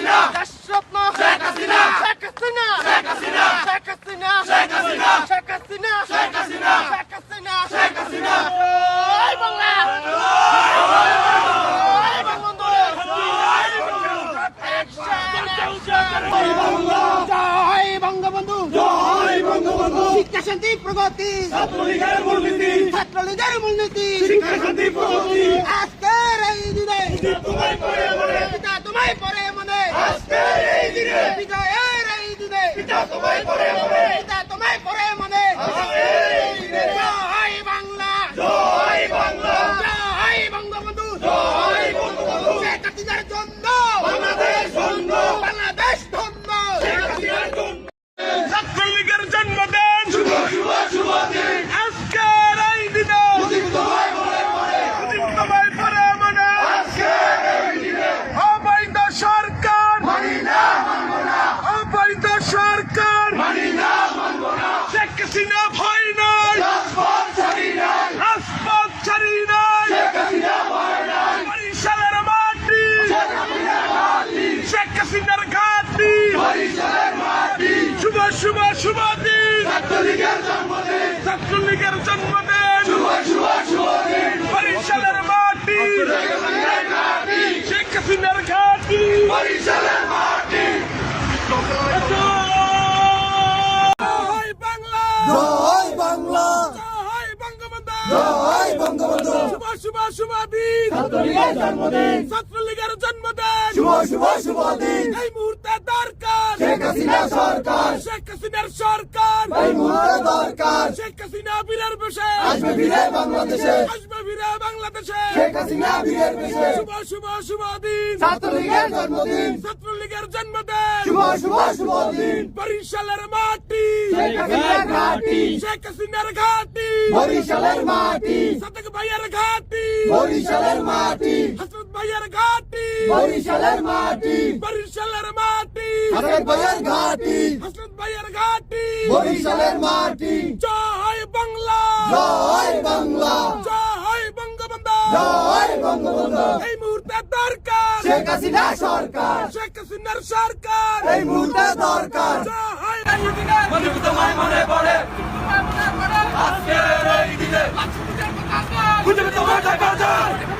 হাসিনা। দেশরত্ন শেখ হাসিনা। শেখ হাসিনা। শেখ হাসিনা। শেখ হাসিনা। শেখ হাসিনা। শেখ হাসিনা। শেখ হাসিনা। শেখ হাসিনা। শেখ হাসিনা। জয় বাংলা। জয় বঙ্গবন্ধু। জয় বঙ্গবন্ধু। জয় বঙ্গবন্ধু। শিক্ষা শান্তি প্রগতি। ছাত্রলীগের মূলনীতি। ছাত্রলীগের মূলনীতি। শিক্ষা শান্তি প্রগতি। আজকের এই দিনে। তোমায় পরে পরে তোমায় পরে মনে আজকের এই দিনে বিজয়ের এই দিনে পিতা তোমায় করে মনে পিতা তোমায় পরে মনে আজকের এই দিনে জয় বাংলা জয় বাংলা জয় বঙ্গবন্ধু জয় বঙ্গবন্ধু শেখ হাসিনার জন্য বাংলাদেশ ধন্য বাংলাদেশ ধন্য শেখ হাসিনার জন্য ছাত্রলীগের জন্মদিন শুভ শুভ শুভ দিন আজকের এই দিনে তোমায় মনে মনে তোমায় করে মনে আজকের এই দিনে অবৈধ সরকার মানি না মানব না অবৈধ সরকার মানি না মানব না শেখ হাসিনা ভয় নাই রাজপথ ছাড়ি নাই রাজপথ ছাড়ি নাই শেখ হাসিনা ভয় নাই বরিশালের মাটি শেখ হাসিনার মাটি শেখ হাসিনার ঘাটি বরিশালের মাটি শুভ শুভ দিন। ছাত্রলীগের জন্মদিন। ছাত্রলীগের জন্মদিন শুভ শুভ শুভ দিন বরিশালের মাটি। শেখ হাসিনার ঘাটি। বরিশালের মাটি জয় বাংলা। জয় বাংলা। জয় বঙ্গবন্ধু। জয় বঙ্গবন্ধু। শুভ শুভ শুভ দিন। ছাত্রলীগের জন্মদিন। ছাত্রলীগের জন্মদিন। শুভ শুভ শুভ দিন। এই মুহূর্তে শেখ হাসিনা সরকার। শেখ হাসিনার সরকার। এই মুহূর্তে দরকার। শেখ হাসিনা বীরের বেশে। আসবে ফিরে বাংলাদেশে। আসবে ফিরে বাংলাদেশে। শেখ হাসিনা বীরের বেশে। শুভ শুভ শুভ দিন। ছাত্রলীগের জন্মদিন। ছাত্রলীগের জন্মদিন। শুভ শুভ শুভ দিন। বরিশালের মাটি। শেখ হাসিনার ঘাটি। শেখ হাসিনার ঘাটি। বরিশালের মাটি। সাদেক ভাইয়ের ঘাটি। বরিশালের মাটি। হাসরত ভাইয়ের ঘাটি। বরিশালের মাটি। বরিশালের মাটি। হাসন ভাইয়ের ঘাটি। হাসরত ভাইয়ের ঘাটি। বরিশালের মাটি। জয় বাংলা। জয় বাংলা। জয় বঙ্গবন্ধু। জয় বঙ্গবন্ধু। এই মুহূর্তে দরকার। শেখ হাসিনা সরকার। শেখ হাসিনার সরকার। এই মুহূর্তে দরকার। জয়। তোমায় মনে পড়ে। যায় তোমায় মনে পড়ে আজকের এই দিনে। খুঁজে তোমার জয় বাংলা